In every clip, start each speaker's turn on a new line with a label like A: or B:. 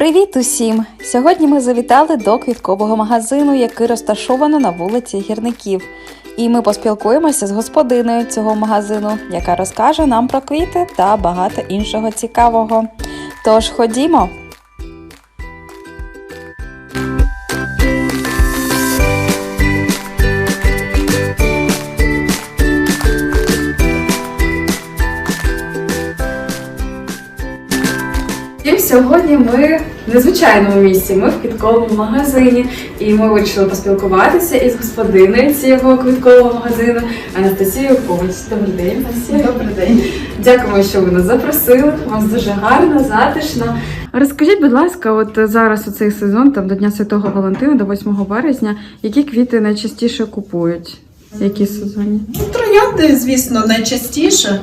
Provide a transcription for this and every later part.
A: Привіт усім! Сьогодні ми завітали до квіткового магазину, який розташовано на вулиці Гірників. І ми поспілкуємося з господиною цього магазину, яка розкаже нам про квіти та багато іншого цікавого. Тож ходімо!
B: Втім, сьогодні ми в незвичайному місці. Ми в квітковому магазині, і ми вирішили поспілкуватися із господиною цього квіткового магазину Анастасією Ковач. Добрий день, Анастасія.
C: Добрий день.
B: Дякуємо, що ви нас запросили. У вас дуже гарно, затишно. Розкажіть, будь ласка, от зараз у цей сезон, там до Дня Святого Валентина, до 8 березня, які квіти найчастіше купують? Які сезонні?
C: Ну, троянди, звісно, найчастіше.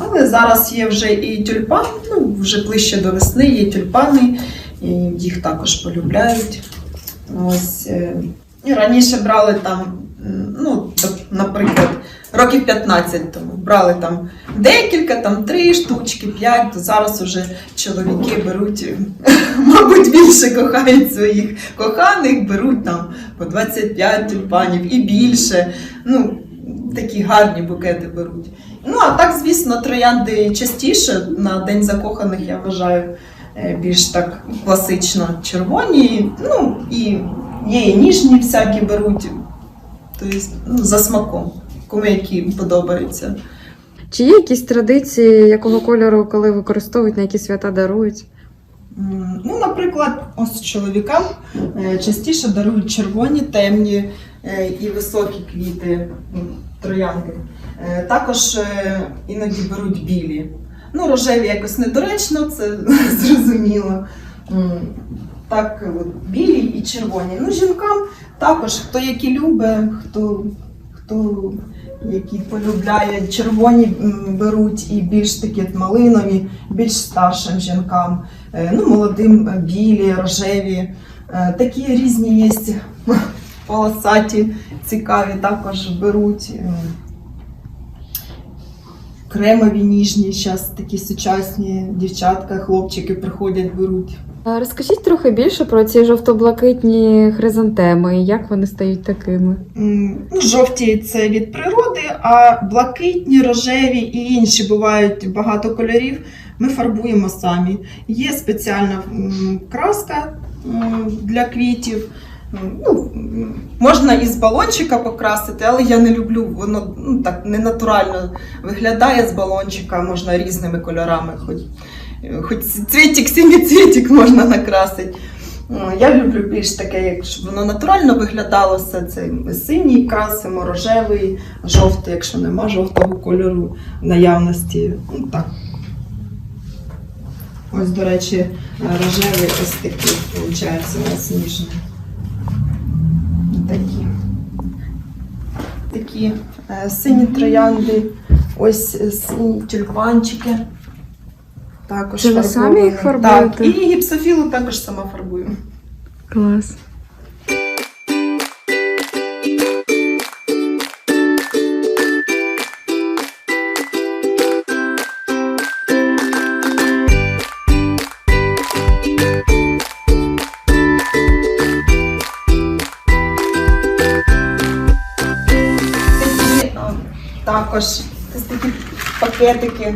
C: Але зараз є вже і тюльпан, ну, вже ближче до весни є тюльпани, і їх також полюбляють. Ось, е, раніше брали там, ну, наприклад, років 15 тому брали там декілька, там три штучки, п'ять, то зараз вже чоловіки беруть, мабуть, більше кохають своїх коханих, беруть там по 25 тюльпанів і більше. Ну, такі гарні букети беруть. Ну, а так, звісно, троянди частіше на День закоханих, я вважаю, е, більш так класично червоні. Ну, і є і ніжні всякі беруть. Тобто, ну, за смаком, кому які подобаються.
B: Чи є якісь традиції, якого кольору, коли використовують, на які свята дарують?
C: Ну, наприклад, ось чоловікам е, частіше дарують червоні, темні е, і високі квіти, троянди. Е, Також е, іноді беруть білі. Ну, рожеві якось недоречно, це зрозуміло. Так, от, білі і червоні. Ну, жінкам також, хто які любить, хто, хто які полюбляє, червоні беруть і більш такі малинові, більш старшим жінкам. Е, ну, молодим білі, рожеві. Такі різні є полосаті, цікаві також беруть. Кремові ніжні, зараз такі сучасні дівчатка, хлопчики приходять, беруть.
B: Розкажіть трохи більше про ці жовто-блакитні хризантеми, як вони стають такими.
C: Ну, жовті це від природи, а блакитні, рожеві і інші бувають багато кольорів. Ми фарбуємо самі. Є спеціальна краска для квітів. Ну, можна із балончика покрасити, але я не люблю, воно ну, так ненатурально виглядає з балончика, можна різними кольорами, хоч, хоч цвітик, сіміцвітик можна накрасити. Я люблю більш таке, як щоб воно натурально виглядало все. Це синій красимо, рожевий, жовтий, якщо нема жовтого кольору наявності. Ну, так. Ось, до речі, рожевий ось такий, виходить, у нас ніжний. Такі. Такі е, сині троянди, ось е, сині тюльпанчики. Також
B: Це ви самі їх фарбуєте?
C: Так, і гіпсофілу також сама фарбую.
B: Клас.
C: Також такі пакетики.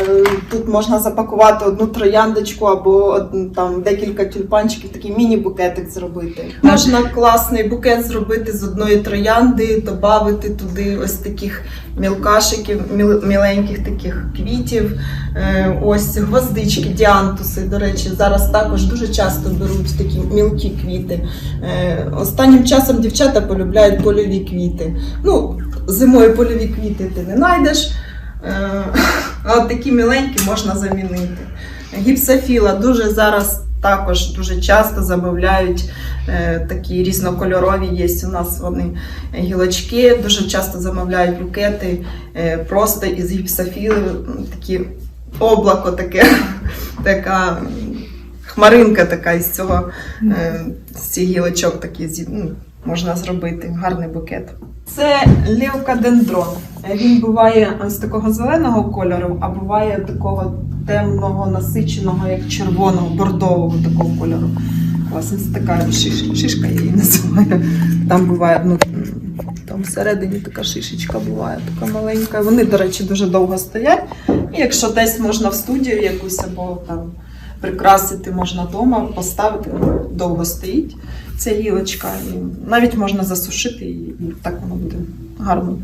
C: Е, Тут можна запакувати одну трояндочку або там декілька тюльпанчиків, такий міні-букетик зробити. Можна класний букет зробити з одної троянди, додати туди ось таких мілкашиків, міленьких таких квітів. Е, Ось гвоздички, діантуси. До речі, зараз також дуже часто беруть такі мілкі квіти. Е, Останнім часом дівчата полюбляють польові квіти. Ну, зимою польові квіти ти не знайдеш. Е, А от такі міленькі можна замінити. Гіпсофіла дуже зараз також дуже часто замовляють е, такі різнокольорові. Є у нас вони гілочки, дуже часто замовляють букети е, просто із гіпсофіли, такі облако таке, така хмаринка така із цього, з цих гілочок такі ну, можна зробити гарний букет. Це левкадендрон. Він буває з такого зеленого кольору, а буває такого темного, насиченого, як червоного, бордового такого кольору. Власне, це така шиш, шишка, я її називаю. Там буває, ну, там всередині така шишечка буває, така маленька. Вони, до речі, дуже довго стоять. І якщо десь можна в студію якусь або там прикрасити можна вдома, поставити, довго стоїть ця гілочка. І навіть можна засушити і, і так воно буде гарно.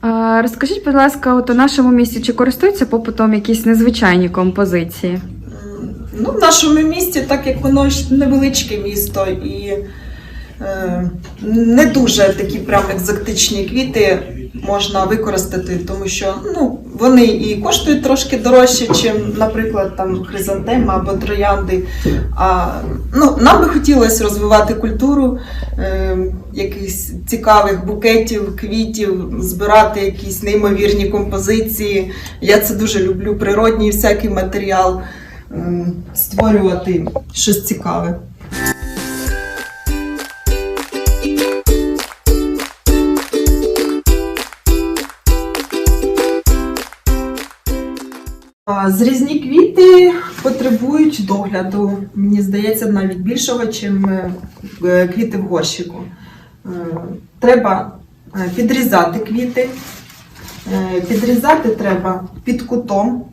B: А, розкажіть, будь ласка, от у нашому місті чи користуються попитом якісь незвичайні композиції?
C: Ну, в нашому місті, так як воно ж невеличке місто і е, не дуже такі прям екзотичні квіти можна використати, тому що ну, вони і коштують трошки дорожче, ніж, наприклад, там хризантема або троянди. А, ну, нам би хотілося розвивати культуру е, якихось цікавих букетів, квітів, збирати якісь неймовірні композиції. Я це дуже люблю, природній всякий матеріал м, створювати щось цікаве. Зрізні квіти потребують догляду. Мені здається, навіть більшого, ніж квіти в горщику. Е, Треба е, підрізати квіти. Е, Підрізати треба під кутом.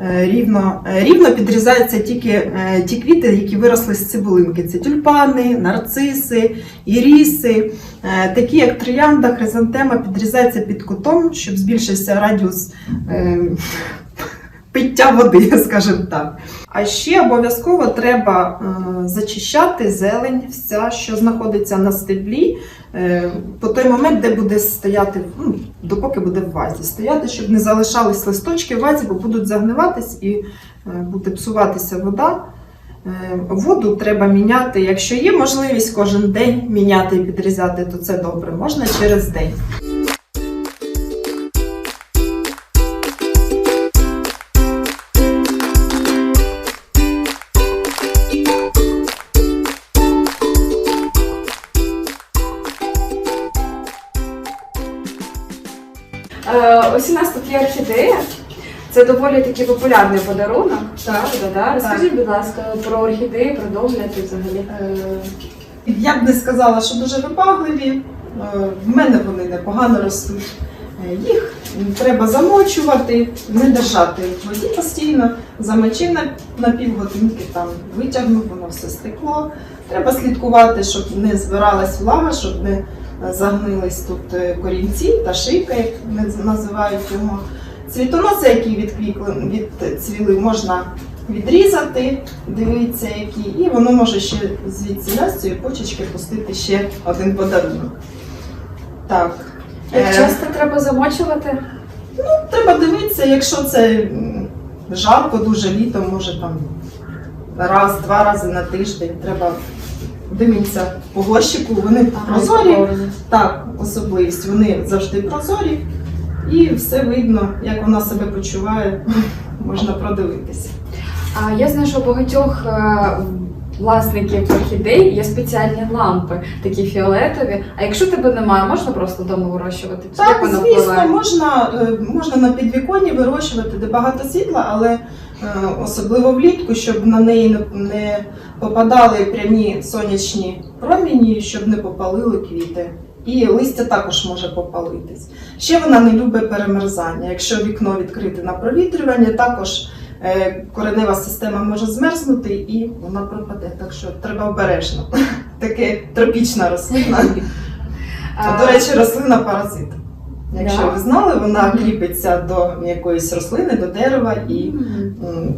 C: Е, Рівно, е, рівно підрізаються тільки е, ті квіти, які виросли з цибулинки. Це тюльпани, нарциси, іріси. Е, Такі як троянда, хризантема підрізаються під кутом, щоб збільшився радіус е, пиття води, скажімо так. А ще обов'язково треба е, зачищати зелень, вся, що знаходиться на стеблі, е, по той момент, де буде стояти, ну, допоки буде в вазі стояти, щоб не залишались листочки в вазі, бо будуть загниватись і е, буде псуватися вода. Воду треба міняти. Якщо є можливість кожен день міняти і підрізати, то це добре. Можна через день.
B: Ось у нас тут є орхідея. Це доволі такий популярний подарунок.
C: Так.
B: Да. Розкажіть, будь ласка, про орхідеї, про догляд і взагалі.
C: Е, Я б не сказала, що дуже вибагливі. Е, В мене вони непогано ростуть. Е, Їх треба замочувати, не держати в воді постійно. Замочив на, на півгодинки, там витягнув, воно все стекло. Треба слідкувати, щоб не збиралась влага, щоб не загнились тут е, корінці та шийка, як називають його. Цвітоноси, які відквікли, відцвіли, можна відрізати, дивіться, які, і воно може ще звідси з цієї почечки пустити ще один подарунок. Так.
B: Як
C: Е,
B: часто треба замочувати?
C: Ну, Треба дивитися, якщо це жарко, дуже літом, може там раз-два рази на тиждень. Треба дивитися по горщику, вони прозорі. Так, особливість. Вони завжди прозорі, і все видно, як вона себе почуває, можна продивитися.
B: А я знаю, що у багатьох е, власників орхідей є спеціальні лампи, такі фіолетові. А якщо тебе немає, можна просто вдома вирощувати?
C: Так, звісно, можна, е, можна на підвіконні вирощувати, де багато світла, але особливо влітку, щоб на неї не, попадали прямі сонячні промені, щоб не попалили квіти. І листя також може попалитись. Ще вона не любить перемерзання. Якщо вікно відкрите на провітрювання, також е, коренева система може змерзнути і вона пропаде. Так що треба обережно. Таке тропічна рослина. До речі, рослина паразит. Якщо
B: Да?
C: ви знали, вона кріпиться до якоїсь рослини, до дерева і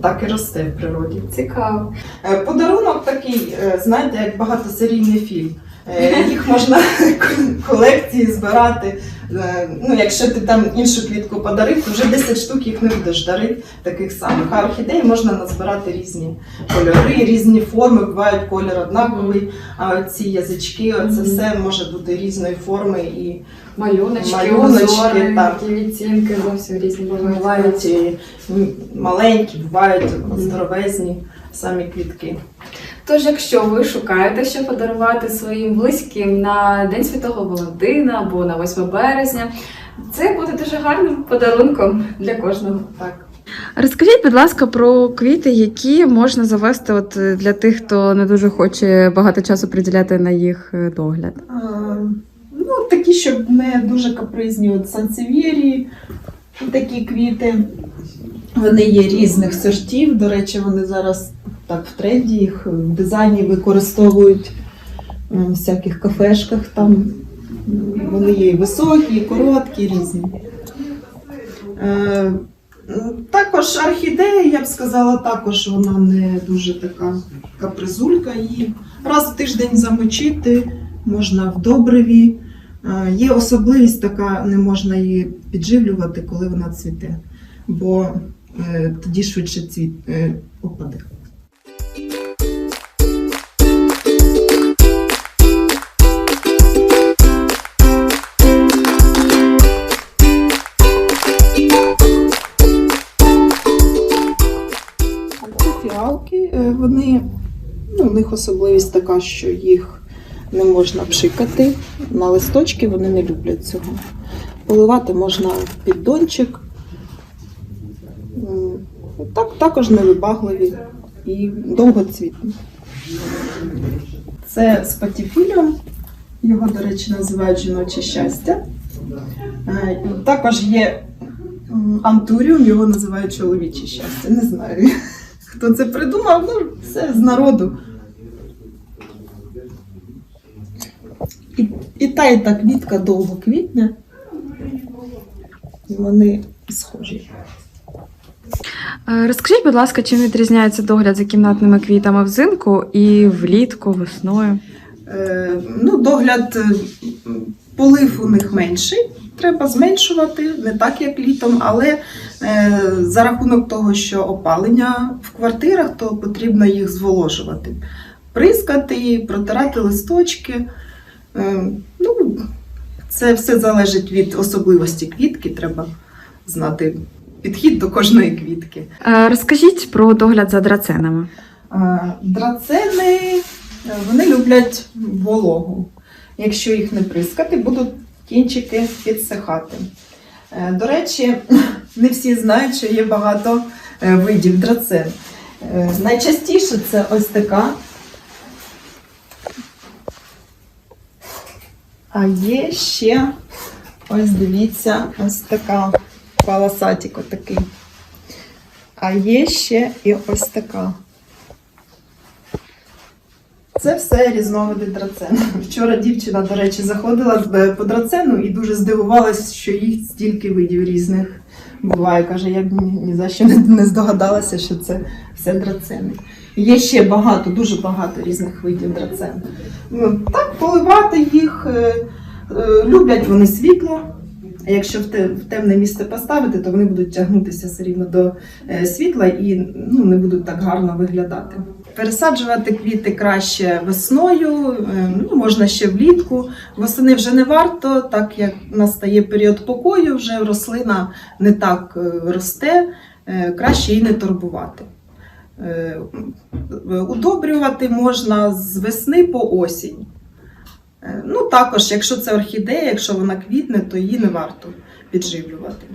C: так і росте в природі.
B: Цікаво.
C: Е, Подарунок такий, е, знаєте, як багатосерійний фільм. Е, Їх можна колекції збирати. Е, Ну, якщо ти там іншу квітку подарив, то вже 10 штук їх не будеш дарити таких самих. А орхідеї можна назбирати різні кольори, різні форми, бувають колір однаковий, а ці язички, оце все може бути різної форми і
B: Малюночки,
C: Малюночки, так.
B: такі відцінки зовсім різні бувають.
C: бувають і маленькі, бувають здоровезні самі квітки.
B: Тож, якщо ви шукаєте, що подарувати своїм близьким на День Святого Валентина або на 8 березня, Це буде дуже гарним подарунком для кожного.
C: Так.
B: Розкажіть, будь ласка, про квіти, які можна завести от е, для тих, хто не дуже хоче багато часу приділяти на їх е, догляд.
C: Е, Ну, такі, щоб не дуже капризні, от сансевєрії, такі квіти. Вони є різних сортів. До речі, вони зараз так в тренді їх в дизайні використовують е, в всяких кафешках. Там вони є і високі, і короткі, різні. Е, Також орхідея, я б сказала, також вона не дуже така капризулька. Її раз в тиждень замочити, можна в добриві. Е, Є особливість така, не можна її підживлювати, коли вона цвіте, бо тоді швидше цвіт е, опаде. Е, вони, ну, у них особливість така, що їх не можна пшикати. На листочки вони не люблять цього. Поливати можна в піддончик. Так, також невибагливі і довгоцвітні. Це спатіфіліум. Його, до речі, називають жіноче щастя. Е, Також є антуріум, його називають чоловіче щастя. Не знаю, хто це придумав, ну, це з народу. І, і та, і та квітка довго квітне. І вони схожі.
B: Е, Розкажіть, будь ласка, чим відрізняється догляд за кімнатними квітами взимку і влітку, весною?
C: Е, ну, догляд, е, полив у них менший, треба зменшувати, не так як літом, але за рахунок того, що опалення в квартирах, то потрібно їх зволожувати. Прискати, протирати листочки. Ну, це все залежить від особливості квітки, треба знати підхід до кожної квітки.
B: Е, Розкажіть про догляд за драценами.
C: Е, Драцени е, вони люблять вологу. Якщо їх не прискати, будуть кінчики підсихати. До речі, не всі знають, що є багато видів драцен. Найчастіше це ось така. А є ще, ось дивіться, ось така паласатик отакий. А є ще і ось така. Це все різновиди драцену. Вчора дівчина, до речі, заходила по драцену і дуже здивувалась, що їх стільки видів різних буває. Каже, я б ні, за що не, здогадалася, що це все драцени. Є ще багато, дуже багато різних видів драцен. Ну, так, поливати їх. е, е, Люблять вони світло. А якщо в те- в темне місце поставити, то вони будуть тягнутися все рівно до е, світла і ну, не будуть так гарно виглядати. Пересаджувати квіти краще весною, е, ну, можна ще влітку. Восени вже не варто, так як настає період покою, вже рослина не так е, росте, краще її не турбувати. Удобрювати можна з весни по осінь. Е, Ну, також, якщо це орхідея, якщо вона квітне, то її не варто підживлювати.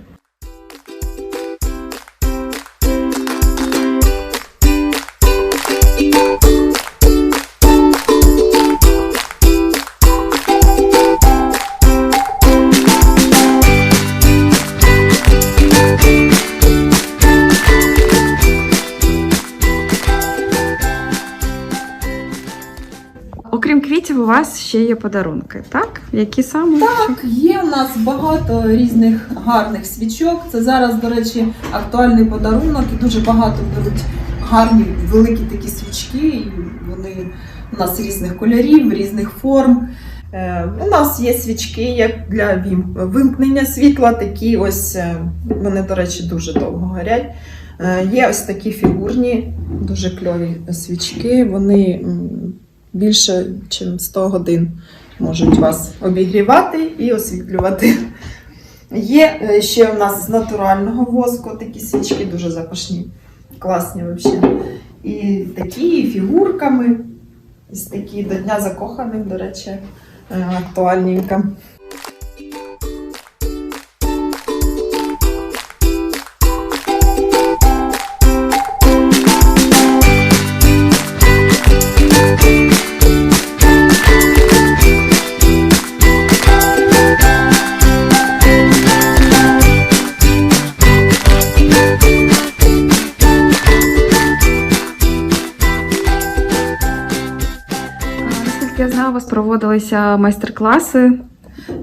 B: Вас ще є подарунки, так? Які саме?
C: Так, є у нас багато різних гарних свічок. Це зараз, до речі, актуальний подарунок і дуже багато беруть гарні великі такі свічки. І вони у нас різних кольорів, різних форм. Е, у нас є свічки як для вимкнення світла, такі ось е, вони, до речі, дуже довго горять. Е, є ось такі фігурні, дуже кльові свічки. Вони більше, ніж 100 годин можуть вас обігрівати і освітлювати. Є е, ще у нас з натурального воску такі свічки, дуже запашні, класні взагалі. І такі і фігурками. Ось такі до Дня закоханих, до речі, е,
B: вас проводилися майстер-класи.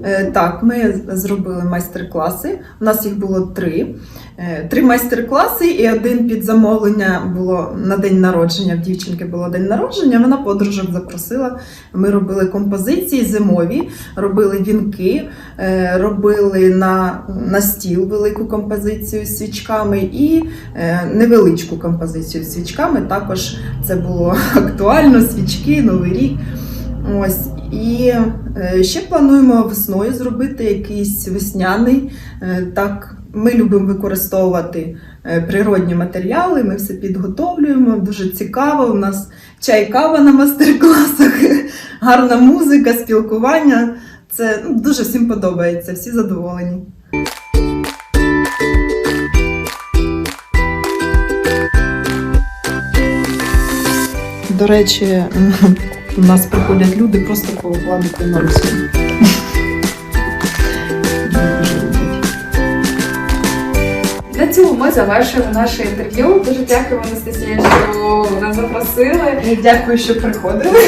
C: Е, Так, ми зробили майстер-класи. У нас їх було три. Е, Три майстер-класи і один під замовлення було на день народження. В дівчинки було день народження. Вона подружок запросила. Ми робили композиції зимові, робили вінки, е, робили на, на стіл велику композицію з свічками і невеличку композицію з свічками. Також це було актуально: свічки, новий рік. Ось і е, ще плануємо весною зробити якийсь весняний. Е, так, ми любимо використовувати е, природні матеріали. Ми все підготовлюємо. Дуже цікаво. У нас чай, кава на мастер-класах, гарна музика, спілкування. Це ну, дуже всім подобається, всі задоволені. До речі, у нас приходять люди просто погладити на руку.
B: На цьому ми завершуємо наше інтерв'ю. Дуже дякуємо, Анастасія, що нас запросили.
C: Дякую, що приходили.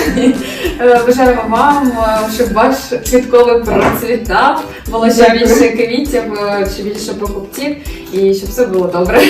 B: Е, Бажаємо вам, е, щоб ваш квітковий процвітав, було ще більше квітів, е, ще більше покупців і щоб все було добре.